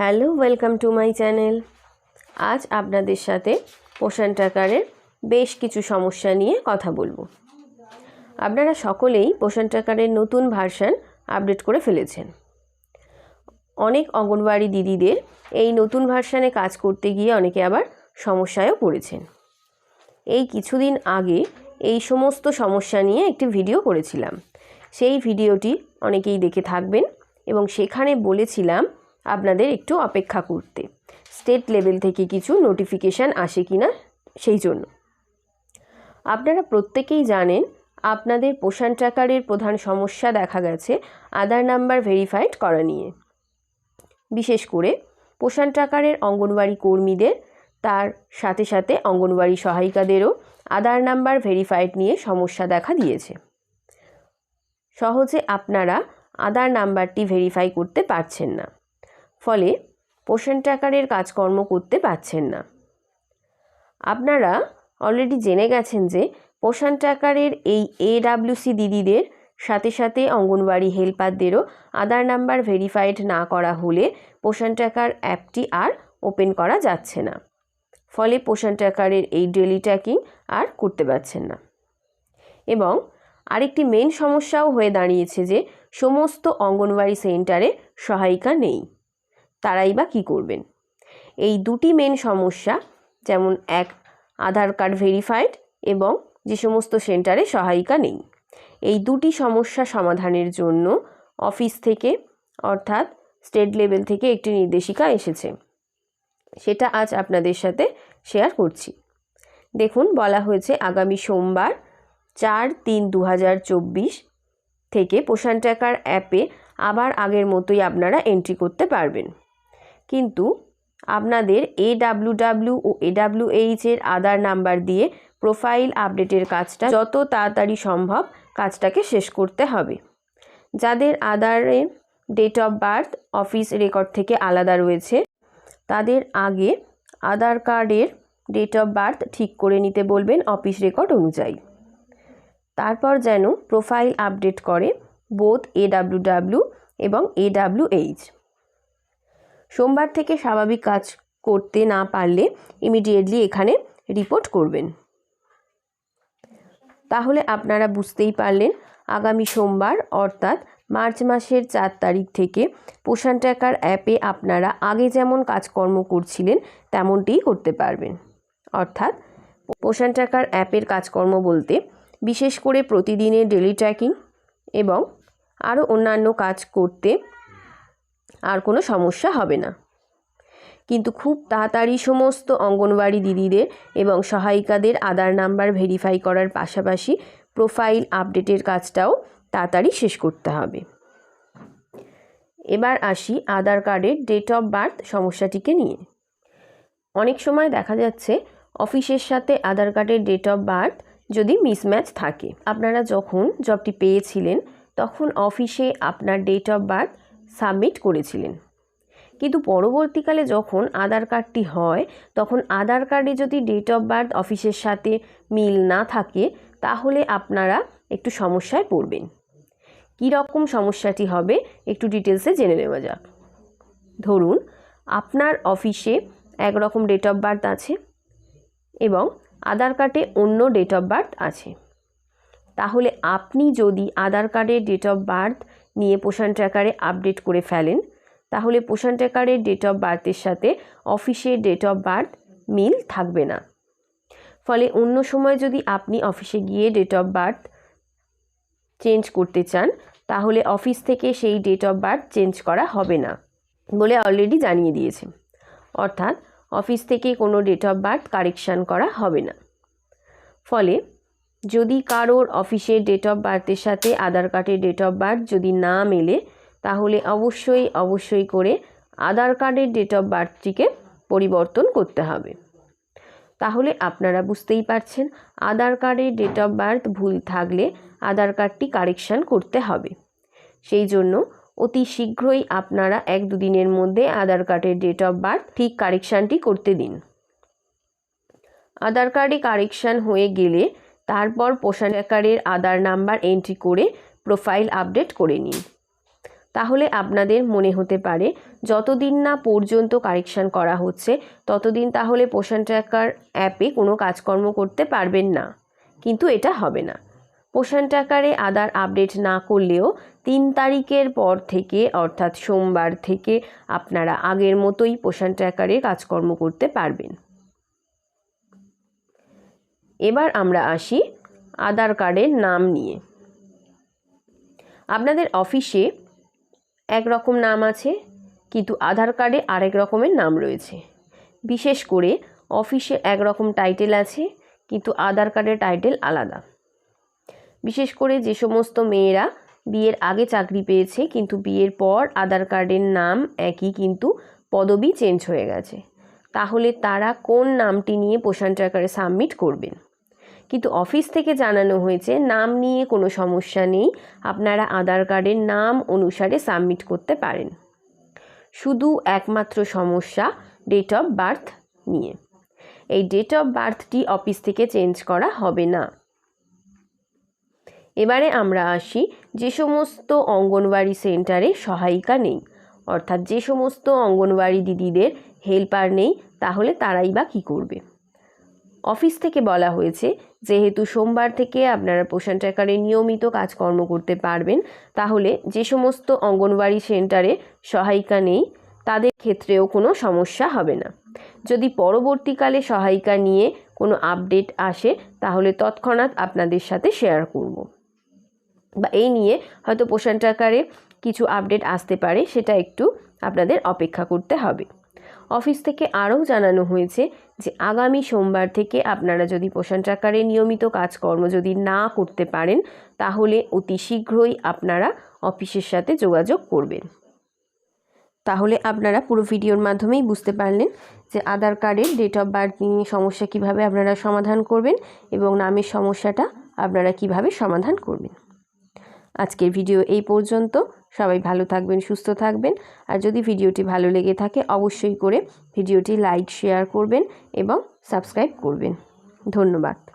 Hello, welcome to my channel. আজ আপনাদের সাথে পোষণ ট্র্যাকারের বেশ কিছু সমস্যা নিয়ে কথা বলব। আপনারা সকলেই পোষণ ট্র্যাকারের নতুন ভার্সন আপডেট করে ফেলেছেন। অনেক অঙ্গনওয়াড়ি দিদিদের এই নতুন ভার্সানে কাজ করতে গিয়ে অনেকে আবার সমস্যায়ও পড়েছেন। এই কিছুদিন আগে এই সমস্ত সমস্যা নিয়ে একটি ভিডিও করেছিলাম। সেই ভিডিওটি অনেকেই দেখে থাকবেন এবং সেখানে বলেছিলাম আপনাদের একটু অপেক্ষা করতে। স্টেট লেভেল থেকে কিছু নোটিফিকেশান আসে কি না সেই জন্য। আপনারা প্রত্যেকেই জানেন, আপনাদের পোষণ ট্র্যাকারের প্রধান সমস্যা দেখা গেছে আধার নাম্বার ভেরিফাইড করা নিয়ে। বিশেষ করে পোষণ ট্র্যাকারের অঙ্গনওয়াড়ি কর্মীদের, তার সাথে সাথে অঙ্গনওয়াড়ি সহায়িকাদেরও আধার নাম্বার ভেরিফাইড নিয়ে সমস্যা দেখা দিয়েছে। সহজে আপনারা আধার নাম্বারটি ভেরিফাই করতে পারছেন না। ফলে পোষণ ট্র্যাকারের কাজকর্ম করতে পারছেন না। আপনারা অলরেডি জেনে গেছেন যে পোষণ ট্র্যাকারের এই এডাব্লিউসি দিদিদের সাথে সাথে অঙ্গনওয়াড়ি হেল্পারদেরও আধার নাম্বার ভেরিফাইড না করা হলে পোষণ ট্র্যাকার অ্যাপটি আর ওপেন করা যাচ্ছে না। ফলে পোষণ ট্র্যাকারের এই ডেলি ট্র্যাকিং আর করতে পারছেন না। এবং আরেকটি মেন সমস্যাও হয়ে দাঁড়িয়েছে যে সমস্ত অঙ্গনওয়াড়ি সেন্টারে সহায়িকা নেই। তারাই বা কী করবেন? এই দুটি মেন সমস্যা, যেমন এক, আধার কার্ড ভেরিফাইড এবং যে সমস্ত সেন্টারে সহায়িকা নেই। এই দুটি সমস্যা সমাধানের জন্য অফিস থেকে, অর্থাৎ স্টেট লেভেল থেকে একটি নির্দেশিকা এসেছে। সেটা আজ আপনাদের সাথে শেয়ার করছি। দেখুন, বলা হয়েছে আগামী সোমবার চার তিন দু থেকে পোষণ ট্র্যাকার অ্যাপে আবার আগের মতোই আপনারা এন্ট্রি করতে পারবেন। কিন্তু আপনাদের এ ডাব্লু ডাব্লু ও এ ডাব্লু এইচের আধার নাম্বার দিয়ে প্রোফাইল আপডেটের কাজটা যত তাড়াতাড়ি সম্ভব কাজটাকে শেষ করতে হবে। যাদের আধারের date of birth office record থেকে আলাদা রয়েছে, তাদের আগে আধার কার্ডের ডেট অফ বার্থ ঠিক করে নিতে বলবেন অফিস রেকর্ড অনুযায়ী। তারপর যেন প্রোফাইল আপডেট করে বোথ এ ডাব্লু ডাব্লু এবং এ ডাব্লু এইচ সোমবার থেকে স্বাভাবিক কাজ করতে না পারলে ইমিডিয়েটলি এখানে রিপোর্ট করবেন। তাহলে আপনারা বুঝতেই পারলেন, আগামী সোমবার অর্থাৎ মার্চ মাসের চার তারিখ থেকে পোষণ ট্র্যাকার অ্যাপে আপনারা আগে যেমন কাজকর্ম করছিলেন তেমনটিই করতে পারবেন। অর্থাৎ পোষণ ট্র্যাকার অ্যাপের কাজকর্ম বলতে বিশেষ করে প্রতিদিনের ডেলি ট্র্যাকিং এবং আরও অন্যান্য কাজ করতে আর কোনো সমস্যা হবে না। কিন্তু খুব তাড়াতাড়ি সমস্ত অঙ্গনওয়াড়ি দিদিদের এবং সহায়িকাদের আধার নাম্বার ভেরিফাই করার পাশাপাশি প্রোফাইল আপডেটের কাজটাও তাড়াতাড়ি শেষ করতে হবে। এবার আসি আধার কার্ডের ডেট অফ বার্থ সমস্যাটিকে নিয়ে। অনেক সময় দেখা যাচ্ছে অফিসের সাথে আধার কার্ডের ডেট অফ বার্থ যদি মিসম্যাচ থাকে। আপনারা যখন জবটি পেয়েছিলেন, তখন অফিসে আপনার ডেট অফ বার্থ সাবমিট করেছিলেন। কিন্তু পরবর্তীকালে যখন আধার কার্ডটি হয়, তখন আধার কার্ডে যদি ডেট অফ বার্থ অফিসের সাথে মিল না থাকে, তাহলে আপনারা একটু সমস্যায় পড়বেন। কী রকম সমস্যাটি হবে, একটু ডিটেলসে জেনে নেওয়া যাক। ধরুন, আপনার অফিসে একরকম ডেট অফ বার্থ আছে এবং আধার কার্ডে অন্য ডেট অফ বার্থ আছে। তাহলে আপনি যদি আধার কার্ডের ডেট অফ বার্থ নিয়ে পোষণ ট্র্যাকারে আপডেট করে ফেলেন। তাহলে পোষণ ট্র্যাকারের ডেট অফ বার্থের সাথে অফিসের ডেট অফ বার্থ মিল থাকবে না। ফলে অন্য সময় যদি আপনি অফিসে গিয়ে ডেট অফ বার্থ চেঞ্জ করতে চান, তাহলে অফিস থেকে সেই ডেট অফ বার্থ চেঞ্জ করা হবে না, বলে অলরেডি জানিয়ে দিয়েছে। অর্থাৎ অফিস থেকে কোনো ডেট অফ বার্থ কারেকশান করা হবে না। ফলে যদি কারোর অফিসের ডেট অফ বার্থের সাথে আধার কার্ডের ডেট অফ বার্থ যদি না মেলে, তাহলে অবশ্যই অবশ্যই করে আধার কার্ডের ডেট অফ বার্থটিকে পরিবর্তন করতে হবে। তাহলে আপনারা বুঝতেই পারছেন আধার কার্ডের ডেট অফ বার্থ ভুল থাকলে আধার কার্ডটি কারেকশান করতে হবে। সেই জন্য অতি শীঘ্রই আপনারা এক দুদিনের মধ্যে আধার কার্ডের ডেট অফ বার্থ ঠিক কারেকশানটি করতে দিন। আধার কার্ডে কারেকশান হয়ে গেলে তারপর পোষণ আকারের আধার নাম্বার এন্ট্রি করে প্রোফাইল আপডেট করে নিন। তাহলে আপনাদের মনে হতে পারে, যতদিন না পর্যন্ত কারেকশান করা হচ্ছে, ততদিন তাহলে পোষণ ট্র্যাকার অ্যাপে কোনো কাজকর্ম করতে পারবেন না। কিন্তু এটা হবে না। পোষণ ট্র্যাকারে আধার আপডেট না করলেও তিন তারিখের পর থেকে, অর্থাৎ সোমবার থেকে আপনারা আগের মতোই পোষণ ট্র্যাকারে কাজকর্ম করতে পারবেন। এবার আমরা আসি আধার কার্ডের নাম নিয়ে। আপনাদের অফিসে এক রকম নাম আছে, কিন্তু আধার কার্ডে আরেক রকমের নাম রয়েছে। বিশেষ করে অফিসে এক রকম টাইটেল আছে, কিন্তু আধার কার্ডের টাইটেল আলাদা। বিশেষ করে যে সমস্ত মেয়েরা বিয়ের আগে চাকরি পেয়েছে, কিন্তু বিয়ের পর আধার কার্ডের নাম একই কিন্তু পদবি চেঞ্জ হয়ে গেছে। তাহলে তারা কোন নামটি নিয়ে পোষণ ট্র্যাকারে সাবমিট করবেন? কিন্তু অফিস থেকে জানানো হয়েছে, নাম নিয়ে কোনো সমস্যা নেই, আপনারা আধার কার্ডের নাম অনুসারে সাবমিট করতে পারেন। শুধু একমাত্র সমস্যা ডেট অফ বার্থ নিয়ে। এই ডেট অফ বার্থটি অফিস থেকে চেঞ্জ করা হবে না। এবারে আমরা আসি, যে সমস্ত অঙ্গনওয়াড়ি সেন্টারে সহায়িকা নেই। অর্থাৎ যে সমস্ত অঙ্গনওয়াড়ি দিদিদের হেল্পার নেই, তাহলে তারাই বা কী করবে? অফিস থেকে বলা হয়েছে, যেহেতু সোমবার থেকে আপনারা পোষণ ট্র্যাকারে নিয়মিত কাজকর্ম করতে পারবেন, তাহলে যে সমস্ত অঙ্গনওয়াড়ি সেন্টারে সহায়িকা নেই, তাদের ক্ষেত্রেও কোনো সমস্যা হবে না। যদি পরবর্তীকালে সহায়িকা নিয়ে কোনো আপডেট আসে, তাহলে তৎক্ষণাৎ আপনাদের সাথে শেয়ার করব। বা এই নিয়ে হয়তো পোষণ ট্র্যাকারে কিছু আপডেট আসতে পারে, সেটা একটু আপনাদের অপেক্ষা করতে হবে। অফিস থেকে আরও জানানো হয়েছে যে আগামী সোমবার থেকে আপনারা যদি পোষণ ট্র্যাকারে নিয়মিত কাজকর্ম যদি না করতে পারেন, তাহলে অতি শীঘ্রই আপনারা অফিসের সাথে যোগাযোগ করবেন। তাহলে আপনারা পুরো ভিডিওর মাধ্যমেই বুঝতে পারলেন যে আধার কার্ডের ডেট অফ বার্থ নিয়ে সমস্যা কীভাবে আপনারা সমাধান করবেন এবং নামের সমস্যাটা আপনারা কীভাবে সমাধান করবেন। আজকের ভিডিও এই পর্যন্ত। সবাই ভালো থাকবেন, সুস্থ থাকবেন। আর যদি ভিডিওটি ভালো লেগে থাকে, অবশ্যই করে ভিডিওটি লাইক, শেয়ার করবেন এবং সাবস্ক্রাইব করবেন। ধন্যবাদ।